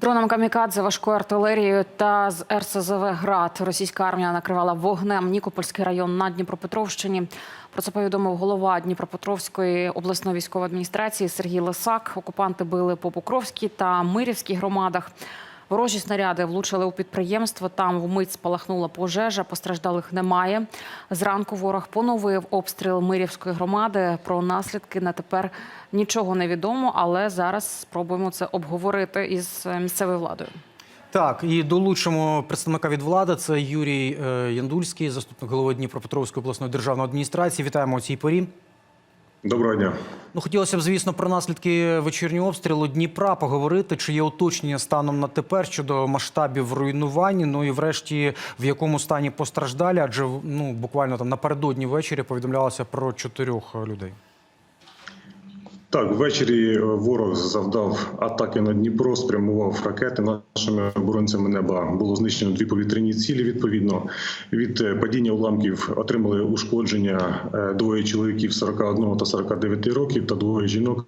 Дроном камікадзе, важкою артилерією та з РСЗВ «Град» російська армія накривала вогнем Нікопольський район на Дніпропетровщині. Про це повідомив голова Дніпропетровської обласної військової адміністрації Сергій Лисак. Окупанти били по Покровській та Мирівській громадах. Ворожі снаряди влучили у підприємство. Там вмить спалахнула пожежа. Постраждалих немає. Зранку ворог поновив обстріл Мирівської громади. Про наслідки на тепер нічого не відомо, але зараз спробуємо це обговорити із е, місцевою владою. Так, і долучимо представника від влади. Це Юрій е, Яндульський, заступник голови Дніпропетровської обласної державної адміністрації. Вітаємо у цій порі. Доброго дня. Ну, хотілося б, звісно, про наслідки вечірнього обстрілу Дніпра поговорити. Чи є уточнення станом на тепер щодо масштабів руйнувань? Ну і врешті в якому стані постраждалі? Адже ну буквально там напередодні ввечері повідомлялося про чотирьох людей. Так, ввечері е, ворог завдав атаки на Дніпро, спрямував ракети. Нашими оборонцями неба було знищено дві повітряні цілі. Відповідно, від е, падіння уламків отримали ушкодження е, двоє чоловіків 41 та 49 років та двоє жінок.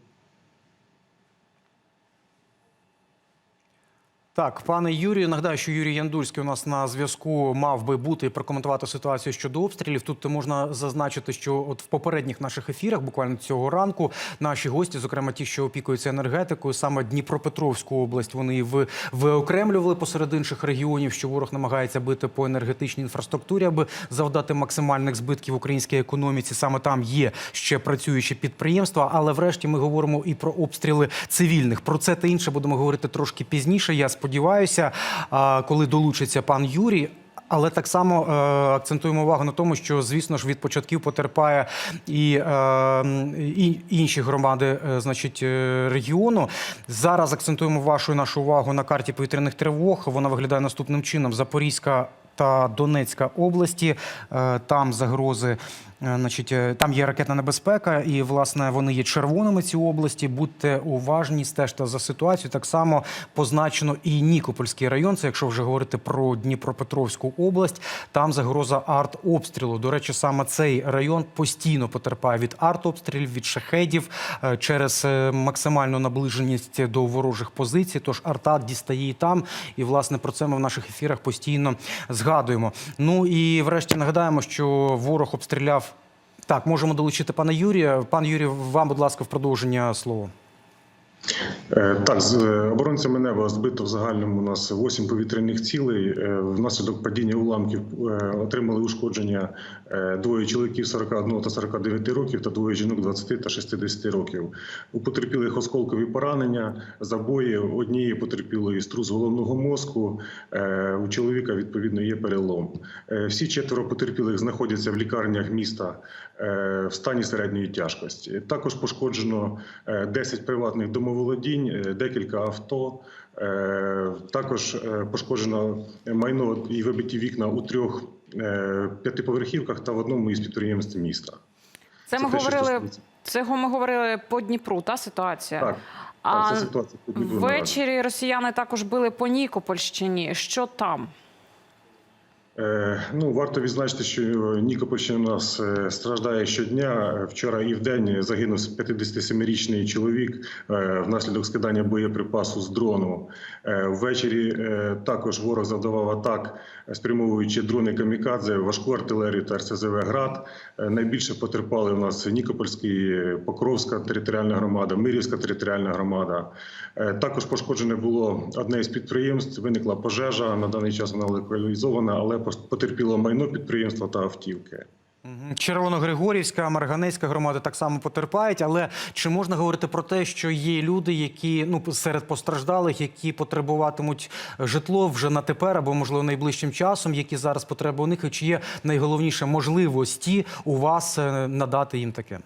Так, пане Юрію, нагадаю, що Юрій Яндульський у нас на зв'язку мав би бути і прокоментувати ситуацію щодо обстрілів. Тут можна зазначити, що от в попередніх наших ефірах, буквально цього ранку, наші гості, зокрема ті, що опікуються енергетикою, саме Дніпропетровську область, вони виокремлювали посеред інших регіонів, що ворог намагається бити по енергетичній інфраструктурі, аби завдати максимальних збитків українській економіці. Саме там є ще працюючі підприємства. Але врешті ми говоримо і про обстріли цивільних. Про це та інше будемо говорити трошки пізніше. Я сподіваюся, а, коли долучиться пан Юрій. Але так само е, акцентуємо увагу на тому, що звісно ж від початків потерпає і, е, і інші громади, е, значить, е, регіону. Зараз акцентуємо вашу нашу увагу на карті повітряних тривог. Вона виглядає наступним чином: Запорізька та Донецька області. Е, Там загрози. Е, Значить, е, там є ракетна небезпека, і власне вони є червоними ці області. Будьте уважні, стежте за ситуацією. Так само позначено і Нікопольський район. Це якщо вже говорити про Дніпропетровську область. Там загроза артобстрілу. До речі, саме цей район постійно потерпає від артобстрілів, від шахедів е, через максимальну наближеність до ворожих позицій. Тож арта дістає і там. І власне про це ми в наших ефірах постійно згадуємо. Ну і врешті нагадаємо, що ворог обстріляв. Так, можемо долучити пана Юрія. Пан Юрій, вам, будь ласка, в продовження слово. Е, Так, з е, оборонцями неба збито в загальному у нас 8 повітряних цілей. Е, Внаслідок падіння уламків отримали ушкодження двоє чоловіків 41 та 49 років та двоє жінок 20 та 60 років. У потерпілих осколкові поранення, забої однієї потерпілої струс головного мозку. У чоловіка відповідно є перелом. Всі четверо потерпілих знаходяться в лікарнях міста в стані середньої тяжкості. Також пошкоджено е, 10 приватних домоволодінь, е, декілька авто. Е, Також е, пошкоджено майно і вибиті вікна у трьох п'ятиповерхівках та в одному із підприємств міста. Це, Це ми те, говорили. Це ми говорили по Дніпру. Та ситуація. Так, А так, це ситуація по Дніпру ввечері росіяни також били по Нікопольщині. Що там? Е, Ну, варто відзначити, що Нікопольщина у нас е, страждає щодня. Вчора і в день загинув 57-річний чоловік е, внаслідок скидання боєприпасу з дрону. Е, Ввечері е, також ворог завдавав атак, е, спрямовуючи дрони камікадзе, важку артилерію та РСЗВ «Град». Е, Найбільше потерпали у нас Нікопольський, е, Покровська територіальна громада, Мирівська територіальна громада. Е, Також пошкоджене було одне із підприємств. Виникла пожежа. На даний час вона локалізована, але потерпіло майно підприємства та автівки. Червоногригорівська, Марганецька громади так само потерпають. Але чи можна говорити про те, що є люди, які ну серед постраждалих, які потребуватимуть житло вже на тепер або можливо найближчим часом, які зараз потреби у них, чи є найголовніше можливості у вас е, надати їм таке?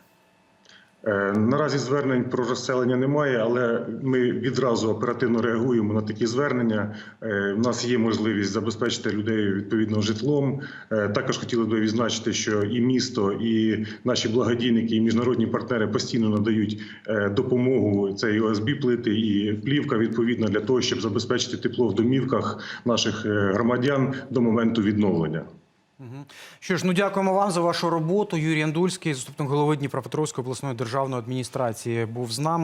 Е, Наразі звернень про розселення немає, але ми відразу оперативно реагуємо на такі звернення. Е, У нас є можливість забезпечити людей відповідно житлом. Е, Також хотіли би відзначити, що і місто, і наші благодійники, і міжнародні партнери постійно надають е, допомогу. Це і ОСБ плити, і плівка відповідно для того, щоб забезпечити тепло в домівках наших е, громадян до моменту відновлення. Що ж, ну дякуємо вам за вашу роботу. Юрій Андульський, заступник голови Дніпропетровської обласної державної адміністрації, був з нами.